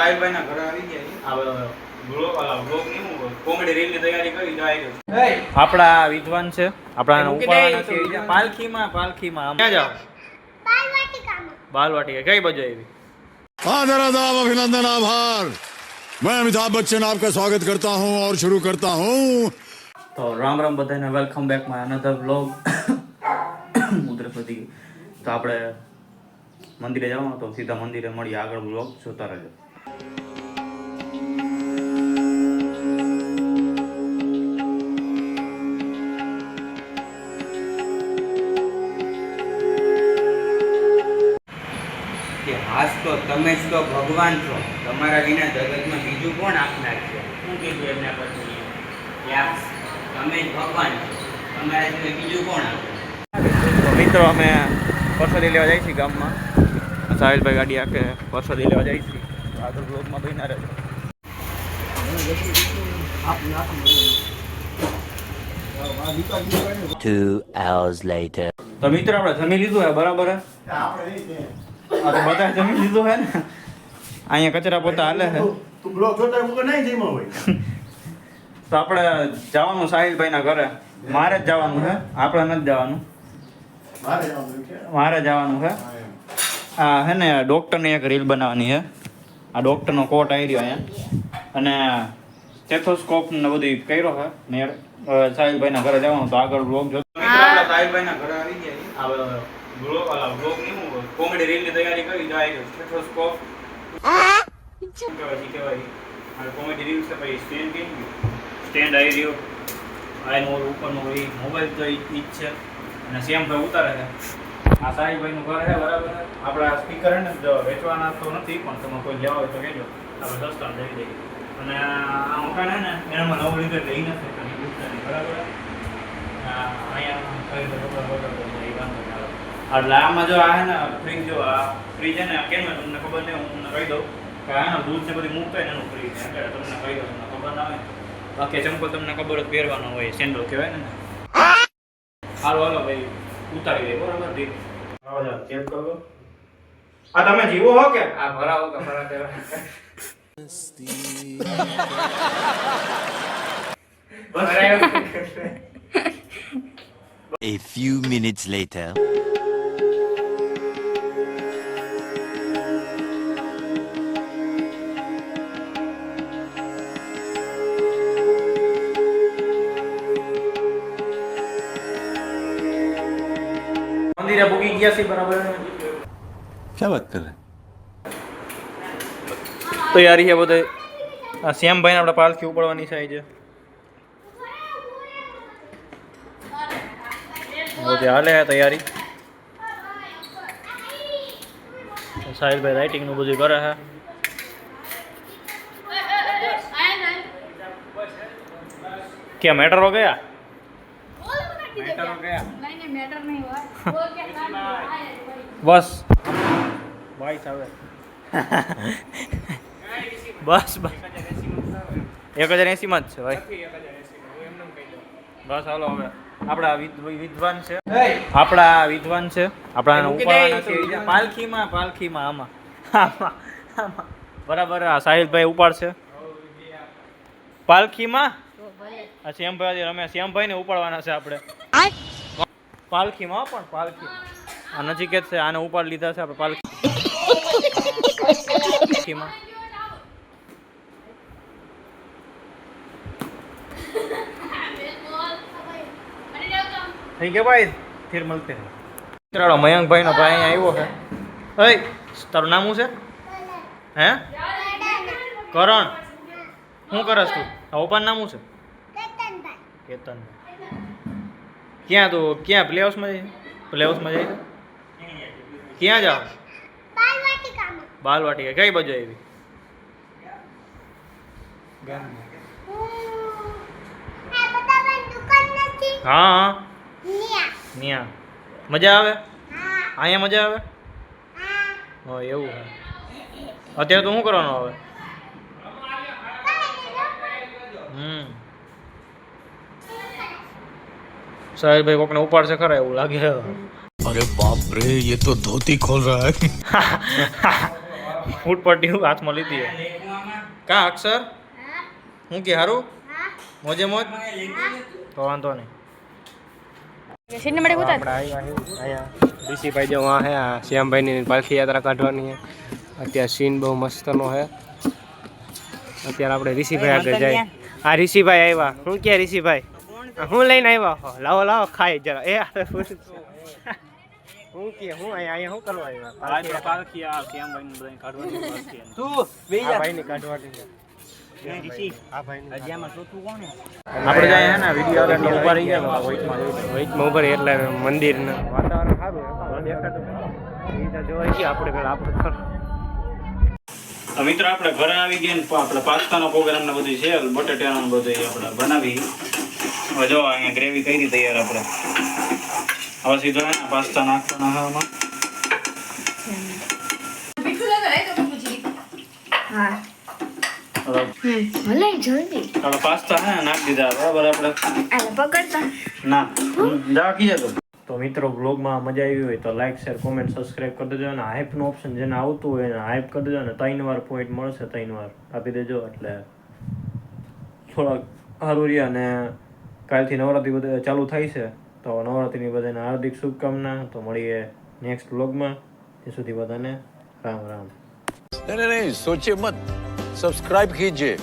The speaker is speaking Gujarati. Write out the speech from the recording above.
સાહિલભાઈ ના ઘરે આવી ગયા આ બ્લોગ બ્લોગ ની હું કોમેડી રીલ ની તૈયારી કરી તો આવી ગયો આપણા વિદ્વાન છે આપણા મૂકી ઉપાડવાના દે, છે પાલખીમાં પાલખીમાં આમ. ક્યાં જાઓ બાલવાટિકા કઈ બાજુ આવી आदर आदाब अभिनंदन आभार मैं अमिताभ बच्चन आपका स्वागत करता हूं और शुरू करता हूं તો રામ રામ બધાને welcome back my another blog ઉધરસ વધી ગઈ તો આપણે મંદિરે જવાનું તો સીધા મંદિરે મળીએ આગળ બ્લોગ જોતા રહેજો કે તો તમે જ તો ભગવાન છો. તમારા વિના જગતમાં બીજું કોણ આપનાર છે? શું કીધું એમના પછી તમે જ ભગવાન છો. તમારા સિવાય બીજું કોણ આપે? મિત્રો અમે પરસાદી લેવા જઈએ છીએ ગામમાં. સાહિલભાઈ ગાડી આખે પરસાદી લેવા જઈએ છીએ તો આગળ બ્લોગમાં બહીના રહેજો. Two hours later. તો મિત્રો આપણે જમી લીધું હે બરાબર હે? હા તો બધા જમી લીધું હે ને. અહીંયા કચરા પોતા હાલે છે તું બ્લોક જોતા હું નહીં જઈમાં હોય. તો આપણે જવાનું સાહિલભાઈ ના ઘરે. મારે જ જવાનું છે આપણે નથી જવાનું. મારે જવાનું છે. આ હે ને ડૉક્ટરની એક રીલ બનાવવાની છે આ ડૉક્ટરનો કોટ આવી રહ્યો અહીંયા. અને સ્ટેથોસ્કોપ ને બધું કર્યો છે મેળ સાહિલભાઈના ઘરે જવાનું તો આગળ બ્લોગ જો સાહિલભાઈના ઘરે આવી ગયા બ્લોગ બ્લોગની હું કોમેડી રીલની તૈયારી કરી છે કોમેડી રીલ પછી સ્ટેન્ડ ગયું સ્ટેન્ડ આવી રહ્યો. આ એનો ઓલો ઉપરનો એ મોબાઈલ તો ઈ જ છે. અને સેમ ઉતારે છે. આ સાહિલભાઈનું ઘર છે, બરાબર? આપણા સ્પીકર ને જો વેચવાના તો નથી, પણ તમે કોઈ લેવા હોય તો કહેજો. આપણે સસ્તા દઈ દઈએ. અને આ મકાન છે ને એનામાં નવું લીધે લઈ નથી બરાબર? અહીંયા એટલે આમાં જો આ હે ને ફ્રીજ જો આ ફ્રીજ છે ને કેમ તમને ખબર નહીં હું તમને કહી દઉં કે આ દૂધ ને બધું મૂકતા હોય ને એનું ફ્રીજ છે. એટલે તમને કહી દઉં તમને ખબર ના હોય બાકી ચંપલ તમને ખબર જ પહેરવાનો હોય સેન્ડલ કહેવાય ને. હાલો હાલો ભાઈ ઉતારી દે બરાબર દીપ આવો ચેક કરો. આ તમે જીવો હો કે? આ ભરાવો કે ભરા દેવા. A few minutes later. મંદિરે ભૂગી ગયા છીએ બરાબર? ક્યાં વાત કરે? તો યાર એ બધે. આ શ્યામભાઈને આપણે પાલખી ઉપાડવાની છે આજે. બધે હાલે હે તૈયારી. રાઇટિંગનું બધું કરે હા ક્યાં મેટરો ગયા? મેટરો ગયા. બસ. બસ બસ. એક હજાર એંસીમાં જ છે ભાઈ. બસ હાલો હવે. આપણા વિદ- વિદ્વાન છે. આપણા વિદ્વાન છે. આપણા ઉપાડવાના છે પાલખીમાં પાલખીમાં આમાં. આમાં આમાં. બરાબર આ સાહિલભાઈ ઉપાડશે પાલખીમાં? આ શ્યામભાઈ રમે શ્યામભાઈ ને ઉપાડવાના છે આપણે. પાલખીમાં પણ પાલખી. આ નજીક જ છે આને ઉપાડ લીધા છે આપણે પાલખીમાં. થઈ ગયા ભાઈ ફિર મળતે. हैं મયંકભાઈ નો ભાઈ આવ્યો છે. હે તારું નામ શું છે? હે? કરણ. શું કરસ તું? આ ઓપાન નામ શું છે? કેતન ક્યાં તો ક્યાં? પ્લે હાઉસમાં જાય? પ્લે હાઉસમાં છે ક્યાં જાઓ? બાલવાટિકા. કઈ બાજુ આવી? હા હા ન્યા મજા આવે? અહીંયા મજા આવે? હા. એવું હે અત્યારે તો શું કરવાનું આવે? હમ. સાહેબ ભાઈ કોકને ઉપાડશે ખરા એવું લાગે. અરે બાપ રે એ તો ધોતી ખોલ રહા હે. ફૂટ પટ્ટી હાથમાં લીધી કા અક્ષર? હું કે હારું? મોજે મોજ? તો વાંધો નહીં. સિન્ને મળે કુતા હે શ્યામભાઈની પાલખી યાત્રા કાઢવાની હે. અત્યારે સીન બહુ મસ્તનો હે. અત્યારે આપણે ઋષિભાઈ આગળ જાય. આ ઋષિભાઈ આવ્યા. શું કે ઋષિભાઈ? હું લઈને આવ્યા હો. લાવો લાવો ખાઈ જરા એ તો હું કે હું અહીંયા અહીંયા શું કરવા આવ્યા? પાલખી આ શ્યામભાઈની કાઢવાની તું બેહી આ જા. ભાઈની કાઢવાની ચોથું કોણ છે? આપણે ને રહી એટલે મંદિર વાતાવરણ સારું તો આપણે આપણે. મિત્રો આપણે ઘરે આવી ગયા ને આપણે પાસ્તાનો પ્રોગ્રામ ને બધું છે બટેટાનો ને બધું આપણે બનાવી. હવે જો અહીંયા ગ્રેવી કરી તૈયાર આપણે? હવે સીધો ને પાસ્તા નાખવાના આમાં. હા. હવે ભલે જલ્દી આપણે પાસ્તા હે નાખી દીધા બરાબર આપણે? આને પકડતા ના જવા કીધે તો. તો મિત્રો બ્લોગમાં મજા આવી હોય તો લાઈક શેર કોમેન્ટ સબસ્ક્રાઇબ કરી દેજો અને હાઇપનું ઓપ્શન જેને આવતું હોય એને હાઇપ કરી દેજો અને ત્રણ વાર પોઈન્ટ મળશે ત્રણ વાર. આપી દેજો એટલે થોડાક સારું રહે અને કાલથી નવરાત્રિ ચાલુ થાય છે. તો નવરાત્રીની બધાને હાર્દિક શુભકામના. તો મળીએ નેક્સ્ટ બ્લોગમાં ત્યાં સુધી બધાને રામ રામ. નહીં નહીં સોચે મત. સબસ્ક્રાઈબ કીજે.